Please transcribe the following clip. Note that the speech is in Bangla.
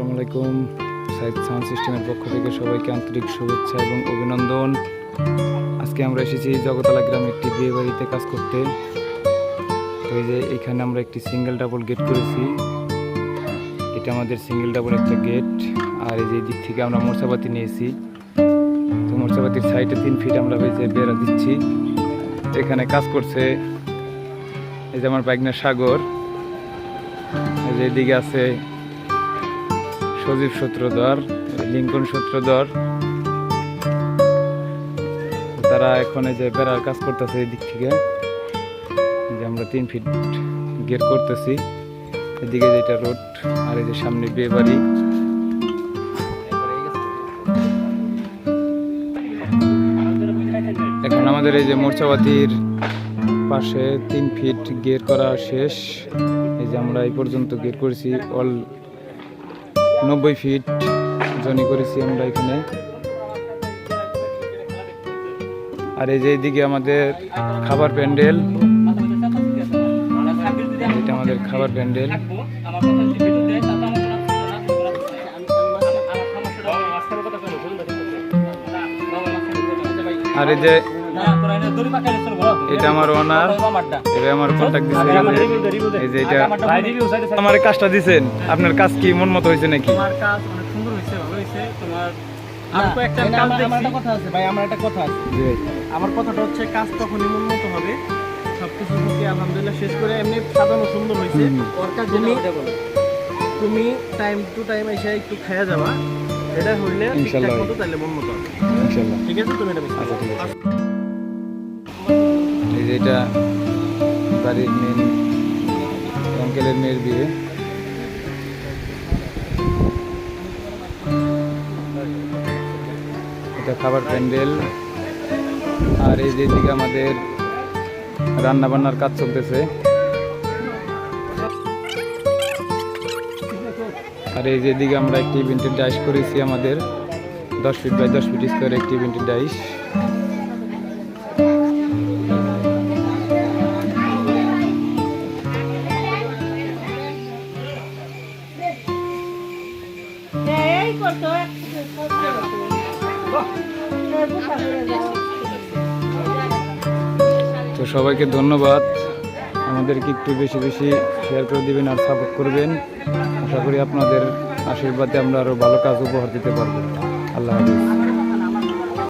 আসসালামু আলাইকুম। সাইদ সাউন্ড সিস্টেমের পক্ষ থেকে সবাইকে আন্তরিক শুভেচ্ছা এবং অভিনন্দন। আজকে আমরা এসেছি জগতলা গ্রামে একটি বিয়ে বাড়িতে কাজ করতে। তো এই যে এখানে আমরা একটি সিঙ্গেল ডাবল গেট করেছি। এটা আমাদের সিঙ্গেল ডাবল একটা গেট। আর এই যে দিক থেকে আমরা মোর্চাপাতি নিয়েছি। তো মোর্চাপাতির সাইডে তিন ফিট আমরা যে বেড়া দিচ্ছি। এখানে কাজ করছে এই যে আমার বাইকনা সাগর। এই যে এদিকে আছে সজীব সূত্রধর, লিঙ্কন সূত্রধর। তারা এখন এই যে বেড়ার কাজ করতেছে এই দিক থেকে যে আমরা তিন ফিট গেট করতেছি। এদিকে যেটা রোড আর এই যে সামনে বিয়ে বাড়ি এখন আমাদের এই যে মোর্চাবাতির পাশে তিন ফিট গেট করা শেষ। এই যে আমরা এই পর্যন্ত গেট করেছি অল নব্বই ফিট জনি করেছি আমরা এখানে। আর এই যে এইদিকে আমাদের খাবার প্যান্ডেল। এটা আমাদের খাবার প্যান্ডেল। আর এই যে এটা আমার ওনার এটা আমার কন্ট্যাক্ট দিছে এই যে এটা। আমার কাজটা দিছেন আপনার কাজ কি মন মতো হয়েছে নাকি? তোমার কাজ অনেক সুন্দর হয়েছে ভালো হয়েছে। তোমার আমি তো একটা কাজ আমার একটা কথা আছে। ভাই আমার একটা কথা আছে। জি। ভাই। আমার কথাটা হচ্ছে কাজ তখনই উন্নত হবে। সবকিছু আলহামদুলিল্লাহ শেষ করে এমনি সাজানো সুন্দর হয়েছে। তুমি তুমি টাইম টু টাইম এসে একটু খাইয়া যাবা। এটা হইলে ইনশাল্লাহ। ঠিকঠাক মতো তাহলে মন মতো হবে। ঠিক আছে? তুমি এটা আচ্ছা ঠিক আছে। এই এটা বাড়ির মেন অঙ্কেলের মেয়ের বিয়ে। এটা খাবার প্যান্ডেল। আর এই যে দিকে আমাদের রান্নাবান্নার কাজ চলতেছে। আর এই যে দিকে আমরা একটি ইভেন্টের ডাইস করেছি আমাদের। দশ ফিট বাই দশ ফিট স্কোয়ার একটি ইভেন্টের ডাইস তো সবাইকে ধন্যবাদ। আমাদেরকে একটু বেশি বেশি শেয়ার করে দেবেন আর সাপোর্ট করবেন। আশা করি আপনাদের আশীর্বাদে আমরা আরও ভালো কাজ উপহার দিতে পারব। আল্লাহ হাফিজ।